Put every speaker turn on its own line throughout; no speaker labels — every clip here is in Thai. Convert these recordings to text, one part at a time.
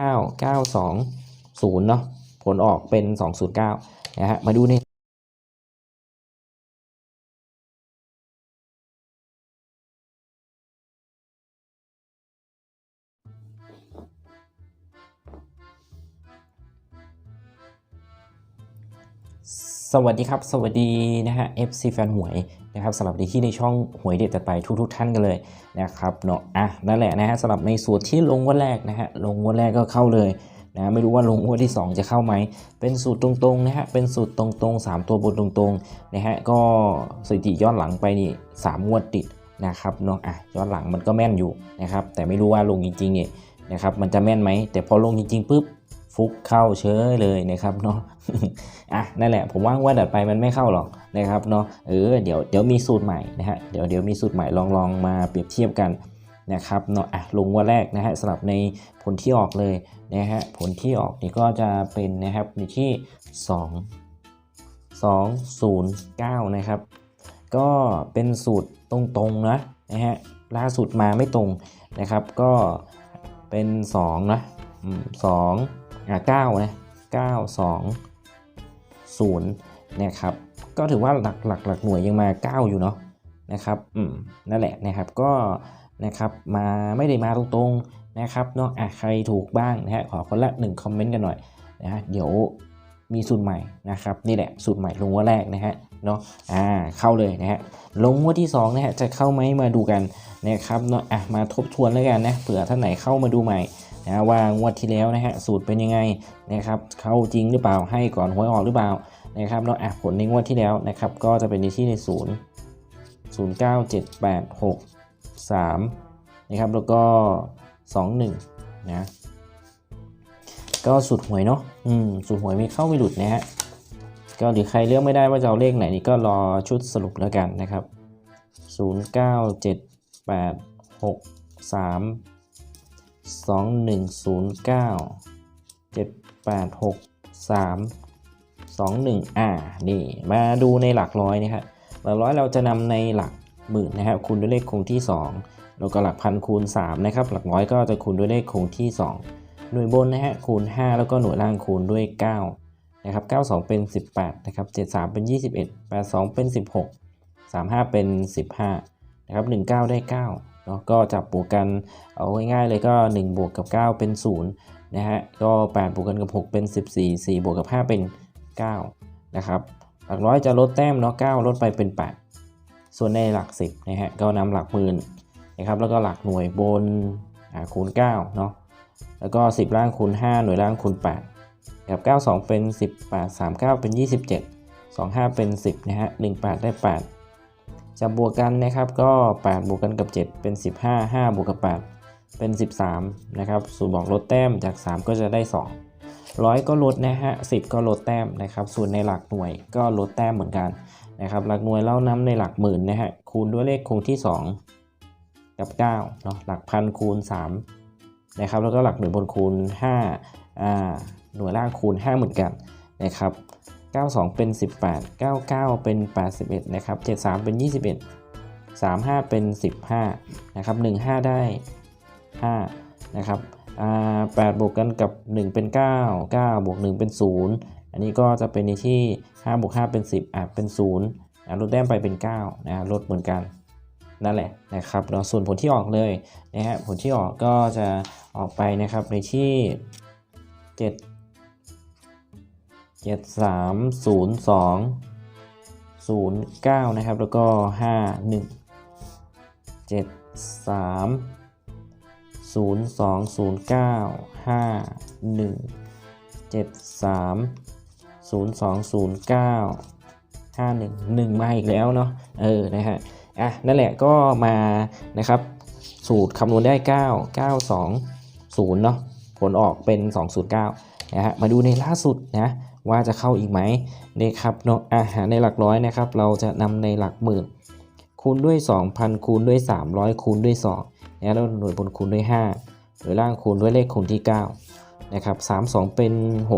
9 9 2 0เนาะผลออกเป็น 209นะฮะมาดูใน สวัสดีครับ สวัสดีนะฮะ FC แฟนหวยนะครับสำหรับที่ในช่องหวยเด็ดตัดไปทุกๆท่านกันเลยนะครับเนาะอะนั่นแหละนะฮะสำหรับในส่วนที่ลงวันแรกนะฮะลงวันแรกก็เข้าเลยนะไม่รู้ว่าลงงวดที่ 2 จะเข้าไหม เป็นสูตรตรงๆนะฮะ เป็นสูตรตรงๆ 3 ตัวบนตรงๆนะฮะ ก็สถิติย้อนหลังไปนี่สามงวดติดนะครับเนาะ อะย้อนหลังมันก็แม่นอยู่นะครับ แต่ไม่รู้ว่าลงจริงๆเนี่ยนะครับ มันจะแม่นไหม แต่พอลงจริงๆปุ๊บ ฟุกเข้าเฉยเลยนะครับเนาะอะนั่นแหละผมว่าว่าดัดไปมันไม่เข้าหรอกนะครับเนาะเออเดี๋ยวเดี๋ยวมีสูตรใหม่นะฮะเดี๋ยวเดี๋ยวมีสูตรใหม่ลองลองมาเปรียบเทียบกันนะครับเนาะอะลงวันแรกนะฮะสำหรับในผลที่ออกเลยนะฮะผลที่ออกนี่ก็จะเป็นนะครับในที่ 2 2 0 9 นะครับ ก็เป็นสูตรตรงๆนะนะฮะล่าสุดมาไม่ตรงนะครับก็เป็น 2 นะสอง อะเก้านะเก้าสอง0นะครับก็ถือว่าหลักหลักหลักหน่วยยังมา 9 อยู่เนาะนะครับอืมนั่นแหละนะครับก็นะครับมาไม่ได้มาตรงๆนะครับเนาะอะใครถูกบ้างนะฮะขอคนละ 1 คอมเมนต์กันหน่อยนะฮะเดี๋ยวมีสูตรใหม่นะครับนี่แหละสูตรใหม่ลงว่าแรกนะฮะเนาะอ่าเข้าเลยนะฮะลงงว่าที่2นะฮะจะเข้าไหมมาดูกันนะครับเนาะอะมาทบทวนแล้วกันนะเผื่อท่านไหนเข้ามาดูใหม่ นะว่างวดที่แล้วนะฮะสูตรเป็นยังไงนะครับเข้าจริงหรือเปล่าให้ก่อนหวยออกหรือเปล่านะครับเนาะอะผลในงวดที่แล้วนะครับก็จะเป็นในที่ใน 0 0 9 7 8 6 3นะครับแล้วก็ 2 1นะก็สุดหวยเนาะอืมสุดหวยไม่เข้าไม่หลุดนะฮะก็หรือใครเลือกไม่ได้ว่าจะเอาเลขไหนนี่ก็รอชุดสรุปแล้วกันนะครับ 0 9 7 8 6 3 2 1 0 9 7 8 6 3สองหนึ่งอ่านี่ มาดูในหลักร้อยนะครับหลักร้อยเราจะนำในหลักหมื่นนะครับคูณด้วยเลขคงที่ 2 แล้วก็หลักพันคูณ3นะครับหลักร้อยก็จะคูณด้วยเลขคงที่ 2 หน่วยบนนะฮะคูณ 5 แล้วก็หน่วยล่างคูณด้วย9นะครับ92 เป็น 18นะครับ73 เป็น 21 82 เป็น 16 35 เป็น 15นะครับ19 ได้ 9 เนาะก็จับบวกกันเอาง่ายๆเลยก็ 1 บวกกับ 9 เป็น0นะฮะก็ 8 บวกกันกับ 6 เป็น 14 4 บวกกับ 5 เป็น 9 นะครับ หลักร้อยจะลดแต้มเนาะ9ลดไปเป็น 8 ส่วนในหลัก 10นะฮะก็นำหลักหมื่นนะครับแล้วก็หลักหน่วยบนคูณ9เนาะแล้วก็ 10 ล่างคูณ5หน่วยล่างคูณ8กับ 92 เป็น 18 39 เป็น 27 25 เป็น 10นะฮะ18 ได้ 8 จะบวกกันนะครับก็ 8 บวกกันกับ 7 เป็น 15 5 บวกกับ 8 เป็น 13 นะครับสูตรบอกลดแต้มจาก 3 ก็จะได้2ร้อยก็ลดนะฮะสิก็ลดแต้มนะครับส่วนในหลักหน่วยก็ลดแต้มเหมือนกันนะครับหลักหน่วยเล่าน้ำในหลักหมื่นนะฮะคูณด้วยเลขคงที่ 2 กับ9เนาะหลักพันคูณ3นะครับแล้วก็หลักหน่วยบนคูณ5อ่าหน่วยล่างคูณ 5 เหมือนกันนะครับ 92 เป็น 18 99 เป็น 81 นะครับ 73 เป็น 21 35 เป็น 15 นะครับ 15 ได้ 5 นะครับอ่า8บวกกันกับ 1 เป็น 9 9 บวก 1 เป็น 0 อันนี้ก็จะเป็นในที่ 5 บวก 5 เป็น 10อะเป็น0อะลดแต้มไปเป็น9นะลดเหมือนกันนั่นแหละนะครับเนาะส่วนผลที่ออกเลยนะฮะผลที่ออกก็จะออกไปนะครับในที่ 7 7 3 0 2 0 9นะครับ แล้วก็5 1 7 3 0 2 0 9 5 1 7 3 0 2 0 9 5 1 1มาอีกแล้วเนาะเออนะฮะอะนั่นแหละก็มานะครับ สูตรคำนวณได้9 9 2 0เนาะผลออกเป็น 209นะฮะมาดูในล่าสุดนะ ว่าจะเข้าอีกไหมนะครับเนาะอาหารในหลักร้อยนะครับ เราจะนำในหลักหมื่นคูณด้วย 2,000 คูณด้วย 300 คูณด้วย2นะแล้วหน่วยบนคูณด้วย 5 หน่วยล่างคูณด้วยเลขคงที่9นะครับ3 2 เป็น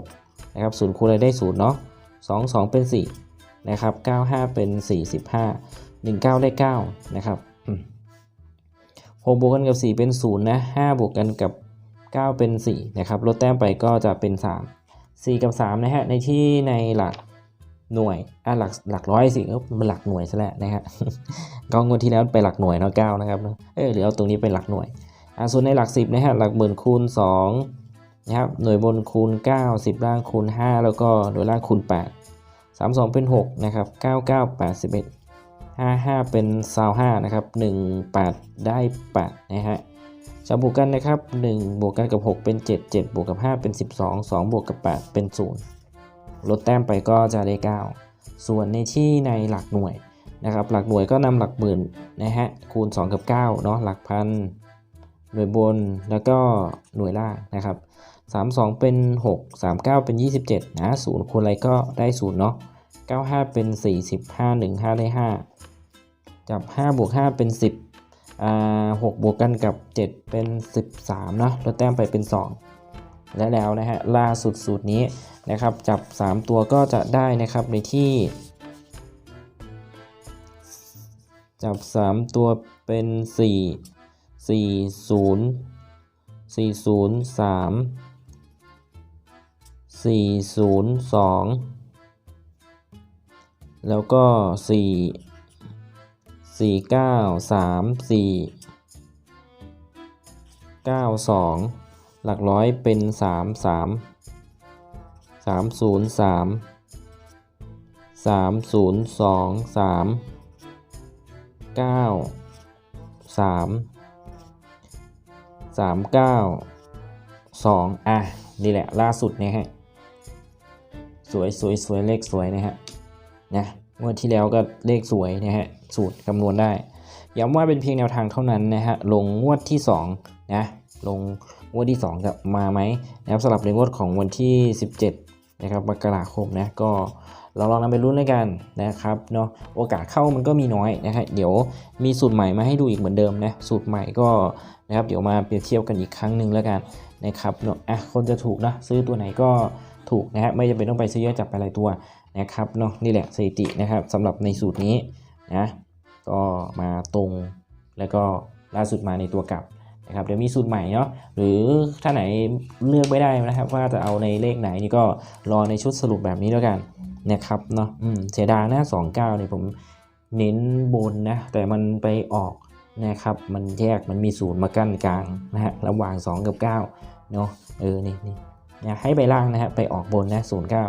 6 นะครับ0คูณอะไรได้0เนาะ2 2 เป็น 4 นะครับ 9 5 เป็น 45 1 9 ได้ 9 นะครับ6บวกกันกับ 4 เป็น 0 นะ 5 บวกกันกับ 9 เป็น 4 นะครับ ลดแต้มไปก็จะเป็น 3 4 กับ 3 นะฮะ ในที่ในหลักหน่วย อะหลักหลักร้อยสิก็เป็นหลักหน่วยซะแล้วนะฮะ ก็งวดที่แล้วไปหลักหน่วยเนาะ9นะครับ เออหรือเอาตรงนี้เป็นหลักหน่วย อะส่วนในหลัก 10นะฮะ หลักหมื่นคูณ2นะครับ หน่วยบนคูณ 9 10 ล่างคูณ 5 แล้วก็หน่วยล่างคูณ 8 3 2 เป็น 6 นะครับ 9 9 81 5 5 เป็น25นะครับ 1 8 ได้ 8 นะฮะ จะบวกกันนะครับ1บวกกันกับ 6 เป็น 7 7 บวกกับ 5 เป็น 12 2 บวกกับ 8 เป็น 0 ลดแต้มไปก็จะได้ 9 ส่วนในที่ในหลักหน่วยนะครับ หลักหน่วยก็นำหลักหมื่นนะฮะคูณ 2 กับ9เนาะหลักพันหน่วยบนแล้วก็หน่วยล่างนะครับ 32 เป็น 6 39 เป็น 27นะ0คูณอะไรก็ได้0เนาะ95 เป็น 40 51 5 ได้ 5 จับ 5 บวก 5 เป็น 10 อ่า6บวกกันกับ 7 เป็น 13เนาะลดแต้มไปเป็น 2 และแล้วนะฮะล่าสุดสูตรนี้นะครับจับ 3 ตัวก็จะได้นะครับในที่ จับ 3 ตัวเป็น 4 4 0 4 0 3 4 0 2 แล้วก็ 4 4 9 3 4 9 2หลักร้อยเป็น3 3 3 0 3 3 0 2 3 9 3 3 9 2อะ นี่แหละล่าสุดนะฮะ สวยสวยสวยเลขสวยนะฮะนะ งวดที่แล้วก็เลขสวยนะฮะสูตรคำนวณได้ ย้ำว่าเป็นเพียงแนวทางเท่านั้นนะฮะลงงวดที่2นะลงงวดที่2จะมาไหมนะครับสำหรับในงวดของวันที่ 17นะครับมกราคมนะก็เราลองนำไปรุ่นด้วยกันนะครับเนาะโอกาสเข้ามันก็มีน้อยนะฮะเดี๋ยวมีสูตรใหม่มาให้ดูอีกเหมือนเดิมนะสูตรใหม่ก็นะครับเดี๋ยวมาเปรียบเทียบกันอีกครั้งหนึ่งแล้วกันนะครับเนาะอะคนจะถูกนะซื้อตัวไหนก็ถูกนะฮะไม่จำเป็นต้องไปซื้อเยอะจับไปหลายตัว นะครับเนาะนี่แหละสถิตินะครับสำหรับในสูตรนี้นะก็มาตรงแล้วก็ล่าสุดมาในตัวกลับนะครับเดี๋ยวมีสูตรใหม่เนาะหรือถ้าไหนเลือกไม่ได้นะครับ ว่าจะเอาในเลขไหนนี่ก็รอในชุดสรุปแบบนี้แล้วกันนะครับเนาะเสียดายนะ29เนี่ยผมเน้นบนนะแต่มันไปออกนะครับมันแยกมันมีศูนย์มากั้นกลางนะฮะระหว่าง 2 กับ9เนาะเออนี่นี่นะให้ไปล่างนะฮะไปออกบนนะ09ก็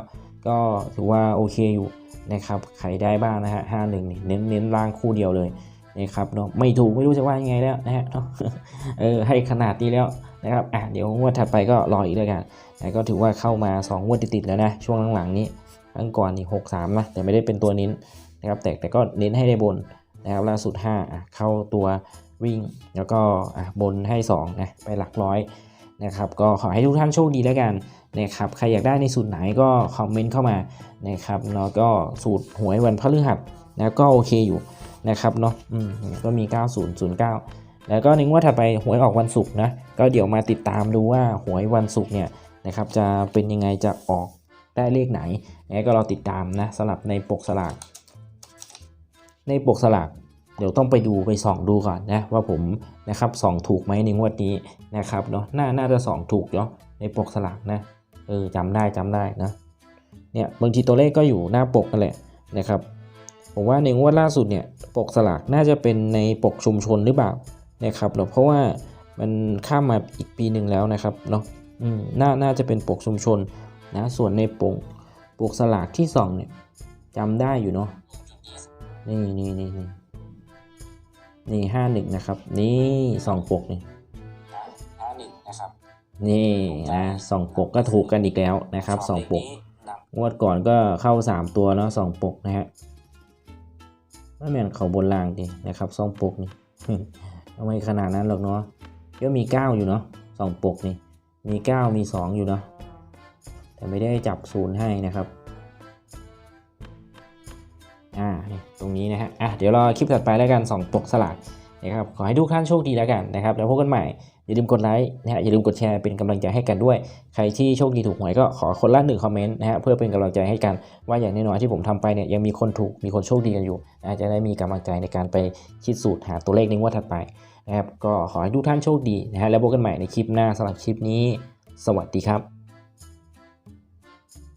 ก็ถือว่าโอเคอยู่นะครับใครได้บ้างนะฮะห้าหนึ่งเน้นเน้นล่างคู่เดียวเลยนะครับเนาะไม่ถูกไม่รู้จะว่ายังไงแล้วนะฮะเนาะเออให้ขนาดนี้แล้วนะครับอะเดี๋ยวงวดถัดไปก็รออีกแล้วกันนะก็ถือว่าเข้ามา 2 งวดติดๆแล้วนะช่วงหลังๆนี้ครั้งก่อนนี่หกสามนะแต่ไม่ได้เป็นตัวเน้นนะครับแต่แต่ก็เน้นให้ได้บนนะครับล่าสุด5อะเข้าตัววิ่งแล้วก็อะบนให้2นะไปหลักร้อย นะครับก็ขอให้ทุกท่านโชคดีแล้วกันนะครับใครอยากได้ในสูตรไหนก็คอมเมนต์เข้ามานะครับเนาะก็สูตรหวยวันพฤหัสนะก็โอเคอยู่นะครับเนาะอืมก็มี 9009 แล้วก็ในงวดถัดไปหวยออกวันศุกร์นะก็เดี๋ยวมาติดตามดูว่าหวยวันศุกร์เนี่ยนะครับจะเป็นยังไงจะออกได้เลขไหนนะก็เรอติดตามนะสำหรับในปกสลากในปกสลาก เดี๋ยวต้องไปดูไปส่องดูก่อนนะว่าผมนะครับส่องถูกไหมในงวดนี้นะครับเนาะน่าน่าจะส่องถูกเนาะในปกสลากนะเออจำได้จำได้นะเนี่ยบางทีตัวเลขก็อยู่หน้าปกนั่นแหละนะครับ ผมว่าในงวดล่าสุดเนี่ยปกสลากน่าจะเป็นในปกชุมชนหรือเปล่านะครับเนาะเพราะว่ามันข้ามมาอีกปีหนึ่งแล้วนะครับเนาะอืมน่าน่าจะเป็นปกชุมชนนะส่วนในปกปกสลากที่สองเนี่ยจำได้อยู่เนาะนี่นี่นี่ นี่นี่ห้าหนึ่งนะครับ นี่สองปกนี่ห้าหนึ่งนะครับ นี่นะสองปกก็ถูกกันอีกแล้วนะครับสองปกงวดก่อนก็เข้า3ตัวเนาะสองปกนะฮะไม่แม่นเขาบนล่างดินะครับสองปกนี่ทำไมขนาดนั้นหรอกเนาะก็มี9อยู่เนาะสองปกนี่มี9มี2อยู่เนาะแต่ไม่ได้จับศูนย์ให้นะครับ ตรงนี้นะฮะอะเดี๋ยวรอคลิปถัดไปแล้วกัน2ปกสลักนะครับขอให้ทุกท่านโชคดีแล้วกันนะครับแล้วพบกันใหม่อย่าลืมกดไลค์นะฮะอย่าลืมกดแชร์เป็นกำลังใจให้กันด้วย ใครที่โชคดีถูกหวยก็ขอคนละหนึ่งคอมเมนต์นะฮะเพื่อเป็นกำลังใจให้กันว่าอย่างน้อยๆที่ผมทำไปเนี่ยยังมีคนถูกมีคนโชคดีกันอยู่นะจะได้มีกำลังใจในการไปคิดสูตรหาตัวเลขในงวดถัดไปนะครับก็ขอให้ทุกท่านโชคดีนะฮะแล้วพบกันใหม่ในคลิปหน้าสำหรับคลิปนี้ สวัสดีครับ